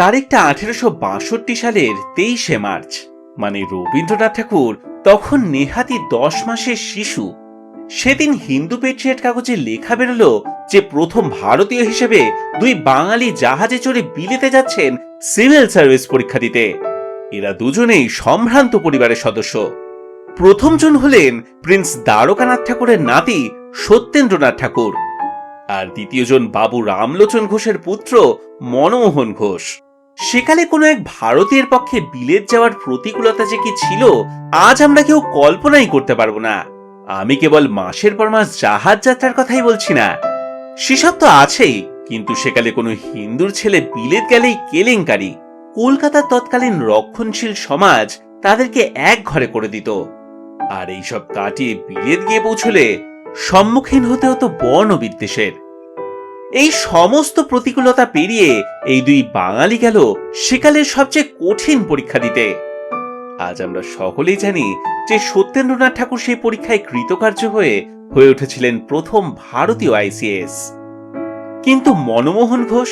তারিখটা আঠেরোশো বাষট্টি সালের তেইশে মার্চ। মানে রবীন্দ্রনাথ ঠাকুর তখন নেহাতি দশ মাসের শিশু। সেদিন হিন্দু পেট্রিয়েট কাগজে লেখা বেরোলো যে প্রথম ভারতীয় হিসেবে দুই বাঙালি জাহাজে চড়ে বিলেতে যাচ্ছেন সিভিল সার্ভিস পরীক্ষা দিতে। এরা দুজনেই সম্ভ্রান্ত পরিবারের সদস্য। প্রথমজন হলেন প্রিন্স দ্বারকানাথ ঠাকুরের নাতি সত্যেন্দ্রনাথ ঠাকুর। আর দ্বিতীয়জন বাবু রামলোচন ঘোষের পুত্র মনমোহন ঘোষ। সেকালে কোনো এক ভারতীয়ের পক্ষে বিলেত যাওয়ার প্রতিকূলতা যে কি ছিল, আজ আমরা কেউ কল্পনাই করতে পারব না। আমি কেবল মাসের পর মাস জাহাজ যাত্রার কথাই বলছি না। সেসব তো আছেই, কিন্তু সেকালে কোনো হিন্দুর ছেলে বিলেত গেলেই কেলেঙ্কারি। কলকাতার তৎকালীন রক্ষণশীল সমাজ তাদেরকে এক ঘরে করে দিত। আর এইসব কাটিয়ে বিলেত গিয়ে পৌঁছলে সম্মুখীন হতে হতো বর্ণ বিদ্বেষের এই সমস্ত প্রতিকূলতা পেরিয়ে এই দুই বাঙালি গেল সেকালের সবচেয়ে কঠিন পরীক্ষা দিতে। আজ আমরা সকলেই জানি যে সত্যেন্দ্রনাথ ঠাকুর সেই পরীক্ষায় কৃতকার্য হয়ে হয়ে উঠেছিলেন প্রথম ভারতীয় আইসিএস। কিন্তু মনমোহন ঘোষ,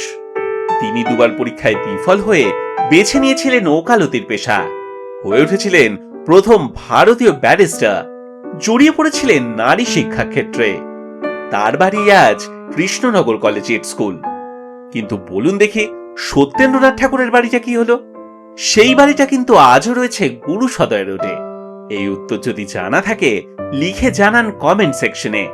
তিনি দুবার পরীক্ষায় বিফল হয়ে বেছে নিয়েছিলেন ওকালতির পেশা। হয়ে উঠেছিলেন প্রথম ভারতীয় ব্যারিস্টার, জড়িয়ে পড়েছিলেন নারী শিক্ষা ক্ষেত্রে তার বাড়ি আজ কৃষ্ণনগর কলেজের স্কুল। কিন্তু বলুন দেখি, সত্যেন্দ্রনাথ ঠাকুরের বাড়িটা কি হলো? সেই বাড়িটা কিন্তু আজও রয়েছে গুরু সদয় রোডে। এই উত্তর যদি জানা থাকে, লিখে জানান কমেন্ট সেকশনে।